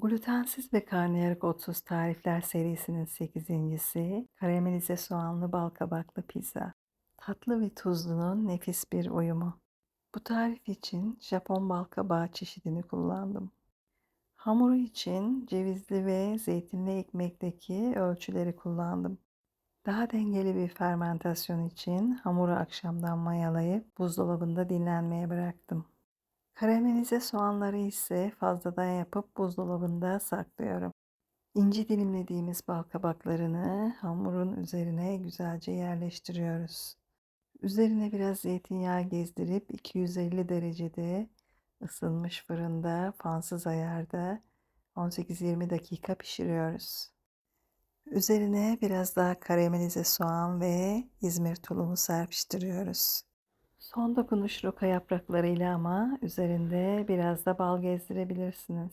Glutensiz ve karnıyarık otsuz tarifler serisinin 8.si karamelize soğanlı bal kabaklı pizza. Tatlı ve tuzlunun nefis bir uyumu. Bu tarif için Japon bal kabağı çeşidini kullandım. Hamuru için cevizli ve zeytinli ekmekteki ölçüleri kullandım. Daha dengeli bir fermentasyon için hamuru akşamdan mayalayıp buzdolabında dinlenmeye bıraktım. Karamelize soğanları ise fazladan yapıp buzdolabında saklıyorum. İnce dilimlediğimiz bal kabaklarını hamurun üzerine güzelce yerleştiriyoruz. Üzerine biraz zeytinyağı gezdirip 250 derecede ısınmış fırında fansız ayarda 18-20 dakika pişiriyoruz. Üzerine biraz daha karamelize soğan ve İzmir tulumu serpiştiriyoruz. Son dokunuş roka yapraklarıyla ama üzerinde biraz da bal gezdirebilirsiniz.